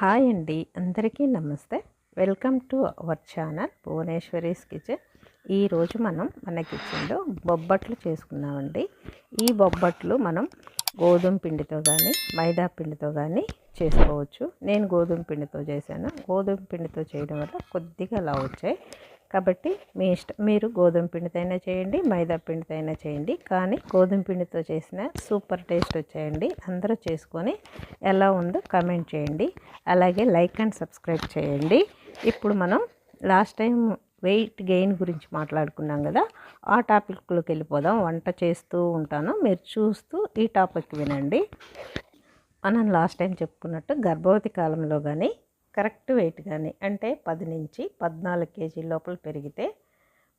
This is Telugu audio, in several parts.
హాయ్ అండి. అందరికీ నమస్తే. Welcome to our channel Bhuvaneswari's kitchen. ఈరోజు మనం మన కిచెన్లో బొబ్బట్లు చేసుకున్నామండి ఈ బొబ్బట్లు మనం గోధుమ పిండితో కానీ మైదా పిండితో కానీ చేసుకోవచ్చు. నేను గోధుమ పిండితో చేశాను. గోధుమ పిండితో చేయడం వల్ల కొద్దిగా అలా వచ్చాయి. కాబట్టి మీ ఇష్టం మీరు గోధుమ పిండితో అయినా చేయండి మైదా పిండితో అయినా చేయండి. కానీ గోధుమ పిండితో చేసిన సూపర్ టేస్ట్ వచ్చేయండి. అందరూ చేసుకొని ఎలా ఉందో కమెంట్ చేయండి. అలాగే లైక్ అండ్ సబ్స్క్రైబ్ చేయండి. ఇప్పుడు మనం లాస్ట్ టైం వెయిట్ గెయిన్ గురించి మాట్లాడుకున్నాం కదా ఆ టాపిక్లోకి వెళ్ళిపోదాం. వంట చేస్తూ ఉంటాను. మీరు చూస్తూ ఈ టాపిక్ వినండి. మనం లాస్ట్ టైం చెప్పుకున్నట్టు గర్భవతి కాలంలో కానీ కరెక్ట్ వెయిట్ కానీ అంటే పది నుంచి పద్నాలుగు కేజీ లోపల పెరిగితే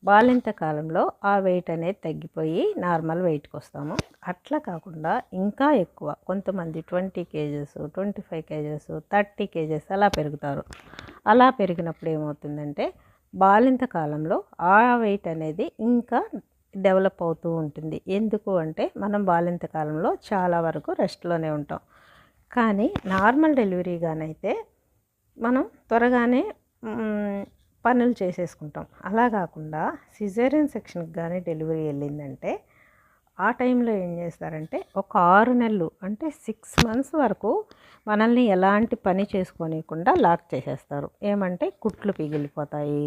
బాలింత కాలంలో ఆ వెయిట్ అనేది తగ్గిపోయి నార్మల్ వెయిట్కి వస్తాము. అట్లా కాకుండా ఇంకా ఎక్కువ కొంతమంది twenty KGs twenty five KGs thirty KGs అలా పెరుగుతారు. అలా పెరిగినప్పుడు ఏమవుతుందంటే బాలింత కాలంలో ఆ వెయిట్ అనేది ఇంకా డెవలప్ అవుతూ ఉంటుంది. ఎందుకు అంటే మనం బాలింత కాలంలో చాలా వరకు రెస్ట్లోనే ఉంటాం. కానీ నార్మల్ డెలివరీగానైతే మనం త్వరగానే పనులు చేసేసుకుంటాం. అలా కాకుండా సిజేరియన్ సెక్షన్కి కానీ డెలివరీ వెళ్ళిందంటే ఆ టైంలో ఏం చేస్తారంటే ఒక ఆరు నెలలు అంటే సిక్స్ మంత్స్ వరకు మనల్ని ఎలాంటి పని చేసుకోనియకుండా లాక్ చేసేస్తారు. ఏమంటే కుట్లు పిగిలిపోతాయి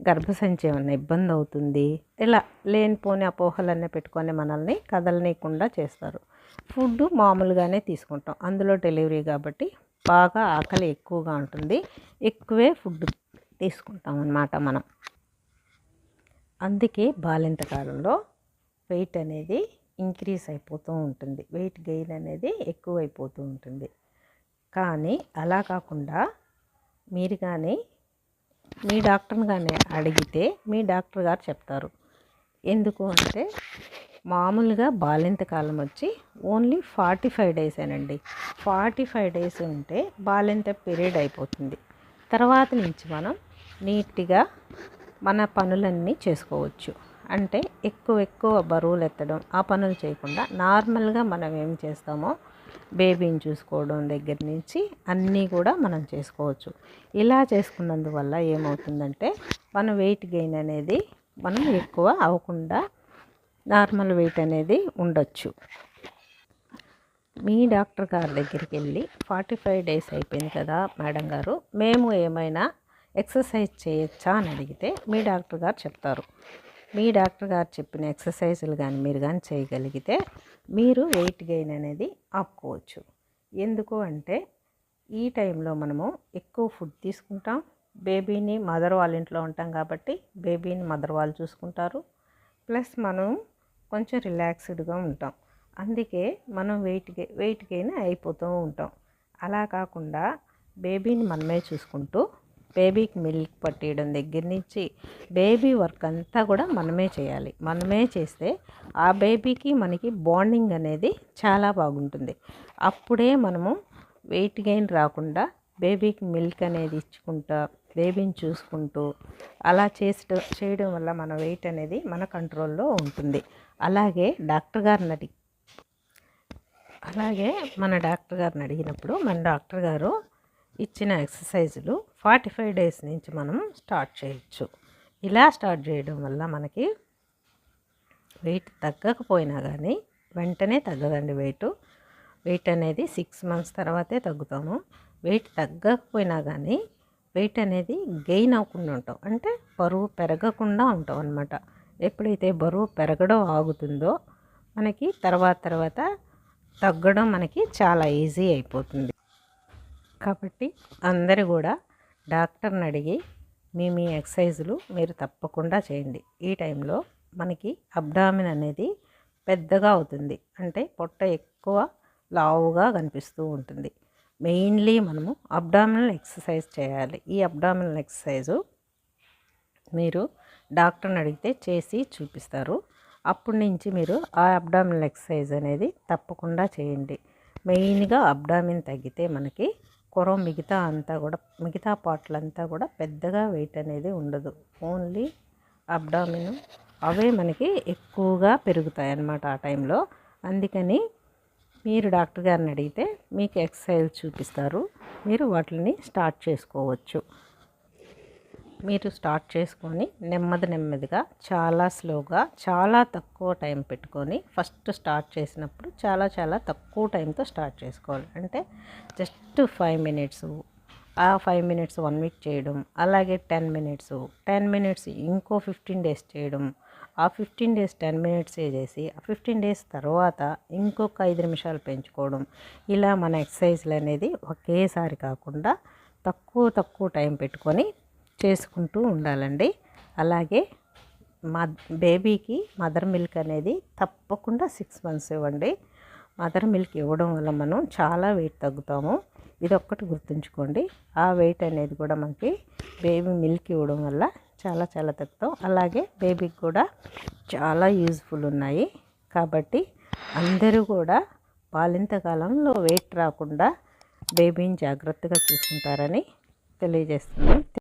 గర్భసంచి ఏమన్నా ఇబ్బంది అవుతుంది ఇలా లేనిపోని అపోహలన్నీ పెట్టుకొని మనల్ని కదలనీయకుండా చేస్తారు. ఫుడ్ మామూలుగానే తీసుకుంటాం. అందులో డెలివరీ కాబట్టి బాగా ఆకలి ఎక్కువగా ఉంటుంది. ఎక్కువే ఫుడ్ తీసుకుంటాం అన్నమాట మనం. అందుకే బాలింత కాలంలో వెయిట్ అనేది ఇంక్రీజ్ అయిపోతూ ఉంటుంది. వెయిట్ గెయిన్ అనేది ఎక్కువ అయిపోతూ ఉంటుంది. కానీ అలా కాకుండా మీరు కానీ మీ డాక్టర్ని కానీ అడిగితే మీ డాక్టర్ గారు చెప్తారు. ఎందుకు అంటే మామూలుగా బాలింత కాలం వచ్చి ఓన్లీ ఫార్టీ ఫైవ్ డేస్ అనండి ఫార్టీ ఫైవ్ డేస్ ఉంటే బాలింత పీరియడ్ అయిపోతుంది. తర్వాత నుంచి మనం నీట్గా మన పనులన్నీ చేసుకోవచ్చు. అంటే ఎక్కువ ఎక్కువ బరువులు ఎత్తడం ఆ పనులు చేయకుండా నార్మల్గా మనం ఏం చేస్తామో బేబీని చూసుకోవడం దగ్గర నుంచి అన్నీ కూడా మనం చేసుకోవచ్చు. ఇలా చేసుకున్నందువల్ల ఏమవుతుందంటే మన వెయిట్ గెయిన్ అనేది మనం ఎక్కువ అవ్వకుండా నార్మల్ వెయిట్ అనేది ఉండొచ్చు. మీ డాక్టర్ గారి దగ్గరికి వెళ్ళి ఫార్టీ ఫైవ్ డేస్ అయిపోయింది కదా మేడం గారు మేము ఏమైనా ఎక్సర్సైజ్ చేయొచ్చా అని అడిగితే మీ డాక్టర్ గారు చెప్తారు. మీ డాక్టర్ గారు చెప్పిన ఎక్సర్సైజులు కానీ మీరు కానీ చేయగలిగితే మీరు వెయిట్ గెయిన్ అనేది ఆపుకోవచ్చు. ఎందుకు అంటే ఈ టైంలో మనము ఎక్కువ ఫుడ్ తీసుకుంటాం. బేబీని మదర్ వాళ్ళ ఇంట్లో ఉంటాం కాబట్టి బేబీని మదర్ వాళ్ళు చూసుకుంటారు. ప్లస్ మనం కొంచెం రిలాక్స్డ్గా ఉంటాం. అందుకే మనం వెయిట్ వెయిట్ గెయిన్ అయిపోతూ ఉంటాం. అలా కాకుండా బేబీని మనమే చూసుకుంటూ బేబీకి మిల్క్ పట్టేయడం దగ్గర నుంచి బేబీ వర్క్ అంతా కూడా మనమే చేయాలి. మనమే చేస్తే ఆ బేబీకి మనకి బాండింగ్ అనేది చాలా బాగుంటుంది. అప్పుడే మనము వెయిట్ గెయిన్ రాకుండా బేబీకి మిల్క్ అనేది ఇచ్చుకుంటా బేబీని చూసుకుంటూ అలా చేసట చేయడం వల్ల మన వెయిట్ అనేది మన కంట్రోల్లో ఉంటుంది. అలాగే డాక్టర్ గారిని అడిగి అలాగే మన డాక్టర్ గారిని అడిగినప్పుడు మన డాక్టర్ గారు ఇచ్చిన ఎక్సర్సైజులు ఫార్టీ ఫైవ్ డేస్ నుంచి మనం స్టార్ట్ చేయొచ్చు. ఇలా స్టార్ట్ చేయడం వల్ల మనకి వెయిట్ తగ్గకపోయినా కానీ వెంటనే తగ్గదండి వెయిట్. వెయిట్ అనేది సిక్స్ మంత్స్ తర్వాతే తగ్గుతాము. వెయిట్ తగ్గకపోయినా కానీ వెయిట్ అనేది గెయిన్ అవ్వకుండా ఉంటాం. అంటే బరువు పెరగకుండా ఉంటాం అనమాట ఎప్పుడైతే బరువు పెరగడం ఆగుతుందో మనకి తర్వాత తర్వాత తగ్గడం మనకి చాలా ఈజీ అయిపోతుంది. కాబట్టి అందరూ కూడా డాక్టర్ని అడిగి మీ మీ ఎక్సర్సైజులు మీరు తప్పకుండా చేయండి. ఈ టైంలో మనకి అబ్డామిన్ అనేది పెద్దగా అవుతుంది. అంటే పొట్ట ఎక్కువ లావుగా కనిపిస్తూ ఉంటుంది. మెయిన్లీ మనము అబ్డామినల్ ఎక్సర్సైజ్ చేయాలి. ఈ అబ్డామినల్ ఎక్సర్సైజు మీరు డాక్టర్ని అడిగితే చేసి చూపిస్తారు. అప్పటి నుంచి మీరు ఆ అబ్డామినల్ ఎక్సర్సైజ్ అనేది తప్పకుండా చేయండి. మెయిన్గా అబ్డామిన్ తగ్గితే మనకి కొర మిగతా అంతా కూడా మిగతా పార్ట్లంతా కూడా పెద్దగా వెయిట్ అనేది ఉండదు. ఓన్లీ అబ్డామిన్ అవే మనకి ఎక్కువగా పెరుగుతాయి అన్నమాట ఆ టైంలో. అందుకని మీరు డాక్టర్ గారిని అడిగితే మీకు ఎక్సర్సైజ్ చూపిస్తారు. మీరు వాటిని స్టార్ట్ చేసుకోవచ్చు. మీరు స్టార్ట్ చేసుకొని నెమ్మది నెమ్మదిగా చాలా స్లోగా చాలా తక్కువ టైం పెట్టుకొని ఫస్ట్ స్టార్ట్ చేసినప్పుడు చాలా చాలా తక్కువ టైంతో స్టార్ట్ చేసుకోవాలి. అంటే జస్ట్ ఫైవ్ మినిట్స్ ఆ ఫైవ్ మినిట్స్ వన్ వీక్ చేయడం అలాగే టెన్ మినిట్స్ టెన్ మినిట్స్ ఇంకో ఫిఫ్టీన్ డేస్ చేయడం ఆ ఫిఫ్టీన్ డేస్ టెన్ మినిట్స్ చేసి ఆ ఫిఫ్టీన్ డేస్ తర్వాత ఇంకొక ఐదు నిమిషాలు పెంచుకోవడం. ఇలా మన ఎక్సర్సైజ్లు అనేది ఒకేసారి కాకుండా తక్కువ తక్కువ టైం పెట్టుకొని చేసుకుంటూ ఉండాలండి. అలాగే మా బేబీకి మదర్ మిల్క్ అనేది తప్పకుండా సిక్స్ మంత్స్ ఇవ్వండి. మదర్ మిల్క్ ఇవ్వడం వల్ల మనం చాలా వెయిట్ తగ్గుతాము. ఇది ఒక్కటి గుర్తుంచుకోండి. ఆ వెయిట్ అనేది కూడా మనకి బేబీ మిల్క్ ఇవ్వడం వల్ల చాలా చాలా తక్కువ అలాగే బేబీకి కూడా చాలా యూజ్ఫుల్ ఉన్నాయి. కాబట్టి అందరూ కూడా బాలింత కాలంలో వెయిట్ రాకుండా బేబీని జాగ్రత్తగా చూసుకుంటారని తెలియజేస్తుంది